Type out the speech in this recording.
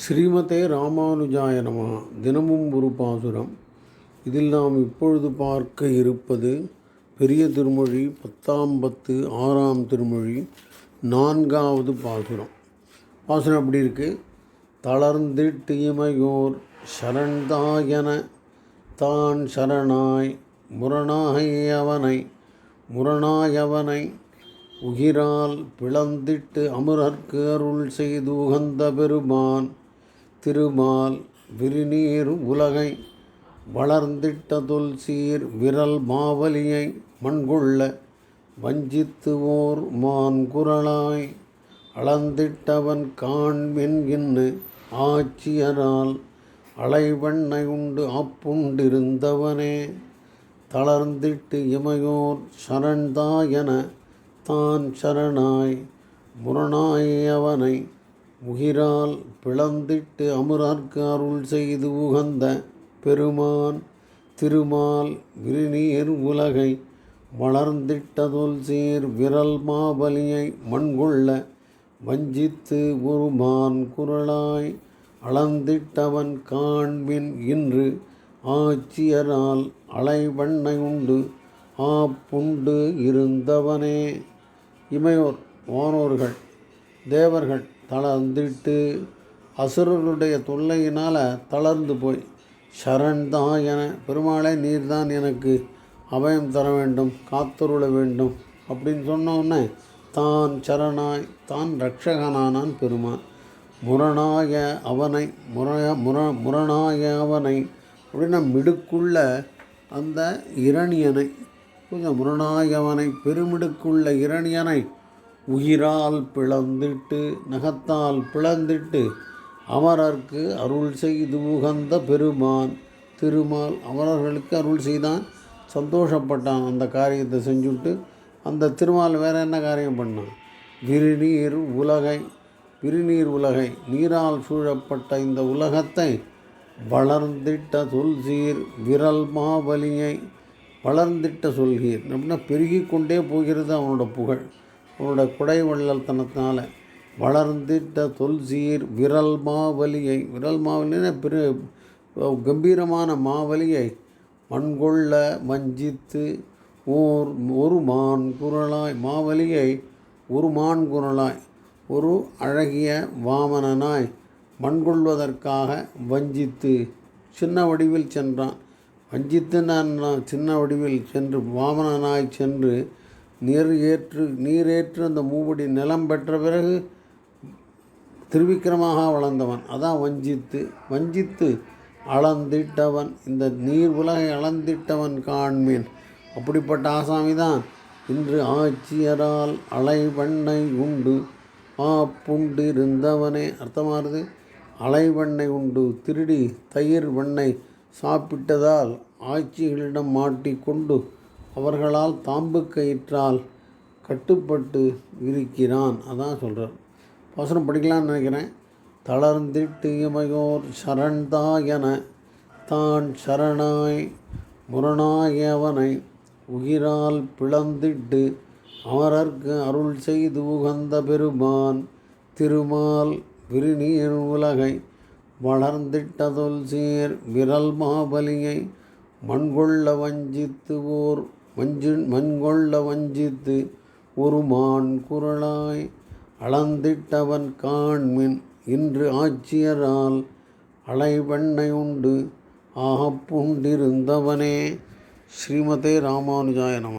ஸ்ரீமதே ராமானுஜாய நம. தினமும் ஒரு பாசுரம். இதில் நாம் இப்பொழுது பார்க்க இருப்பது பெரிய திருமொழி பத்தாம் பத்து ஆறாம் திருமொழி நான்காவது பாசுரம். பாசுரம் அப்படி இருக்கு? தளர்ந்திட்டு இமையோர் சரண்தாயன தான் சரணாய் முரணாயவனை முரணாயவனை உகிரால் பிளந்திட்டு அமுரர்க்கு அருள் செய்து உகந்த பெருமான் திருமால் விருநீர் உலகை வளர்ந்திட்டதொல் சீர் விரல் மாவலியை மண்கொள்ள வஞ்சித்து ஓர் மான் குரலாய் அளந்திட்டவன் காண்மென்கின்னு ஆட்சியரால் அலைவண்ணை உண்டு அப்புண்டிருந்தவனே தளர்ந்திட்டு இமையோர் சரண்தாயன தான் சரணாய் முரணாய் அவனை உகிரால் பிளந்திட்டு அமுரார்க்கு அருள் செய்து உகந்த பெருமான் திருமால் விருநீர் உலகை வளர்ந்திட்டதொல் சீர் விரல் மாபலியை மண்கொள்ள வஞ்சித்து உருமான் குரலாய் அளந்திட்டவன் காண்பின் இன்று ஆட்சியரால் அலைவண்ணை உண்டு. ஆப்புண்டு இருந்தவனே. இமையோர் வானோர்கள் தேவர்கள் தளர்ந்திட்டு அசுரர்களுடைய தொல்லையினால் தளர்ந்து போய் சரண் தான் என பெருமாளே நீர்தான் எனக்கு அபயம் தர வேண்டும் காத்தருள வேண்டும் அப்படின்னு சொன்னோடனே தான் சரணாய் தான் ரட்சகனானான் பெருமான். முரணாய அவனை முறைய முர முரணாய அவனை அப்படின்னா மிடுக்குள்ள அந்த இரணியனை கொஞ்சம் முரணாயவனை பெருமிடுக்குள்ள இரணியனை உயிரால் பிளந்திட்டு நகத்தால் பிளந்திட்டு அமரர்க்கு அருள் செய்து உகந்த பெருமான். திருமால் அமரர்களுக்கு அருள் செய்தான். சந்தோஷப்பட்டான் அந்த காரியத்தை செஞ்சுட்டு. அந்த திருமால் வேறு என்ன காரியம் பண்ணான்? விரிநீர் உலகை விரிநீர் உலகை நீரால் சூழப்பட்ட இந்த உலகத்தை வளர்ந்திட்ட சொல்சீர் விரல் மாவலியை வளர்ந்திட்ட சொல்கீர். அப்படின்னா பெருகி கொண்டே போகிறது அவனோட புகழ். உன்னோட குடை வள்ளல்தனத்தினால வளர்ந்திட்ட தொல்சீர் விரல் மாவலியை விரல் மாவலினா பெரு கம்பீரமான மாவலியை மண்கொள்ள வஞ்சித்து ஓர் ஒரு மான் குரலாய் மாவலியை ஒரு மான் குரலாய் ஒரு அழகிய வாமனனாய் மண்கொள்வதற்காக வஞ்சித்து சின்ன வடிவில் சென்றான். வஞ்சித்து நான் சின்ன வடிவில் சென்று வாமனனாய் சென்று நீர் ஏற்று நீரேற்று அந்த மூவடி நிலம் பெற்ற பிறகு திருவிக்கிரமாக வளர்ந்தவன். அதான் வஞ்சித்து வஞ்சித்து அளந்திட்டவன். இந்த நீர் உலகை அளந்திட்டவன் காண்மேன். அப்படிப்பட்ட ஆசாமி தான் இன்று ஆட்சியரால் அலைவண்ணை உண்டு ஆ புண்டு இருந்தவனே. அர்த்தமானது? அலைவண்ணை உண்டு திருடி தயிர் வெண்ணை சாப்பிட்டதால் ஆட்சிகளிடம் மாட்டிக்கொண்டு அவர்களால் தாம்பு கயிற்றால் கட்டுப்பட்டு இருக்கிறான். அதான் சொல்கிறார் வசனம் படிக்கலான்னு நினைக்கிறேன். தளர்ந்திட்டு இமையோர் சரண்தா என தான் சரணாய் முரணாயவனை உயிரால் பிளந்திட்டு அமரர்க்கு அருள் செய்து உகந்த பெருமான் திருமால் விரிநீர் உலகை வளர்ந்திட்டதொல் சீர் விரல் மாபலியை மண்கொள்ள வஞ்சித்து ஓர் வஞ்சு மண்கொள்ள வஞ்சித்து ஒரு மான் குரலாய் அளந்திட்டவன் காண்மின் இன்று ஆட்சியரால் அலைவெண்ணை உண்டு. ஆகப்புண்டிருந்தவனே ஸ்ரீமதே ராமானுஜாய நம.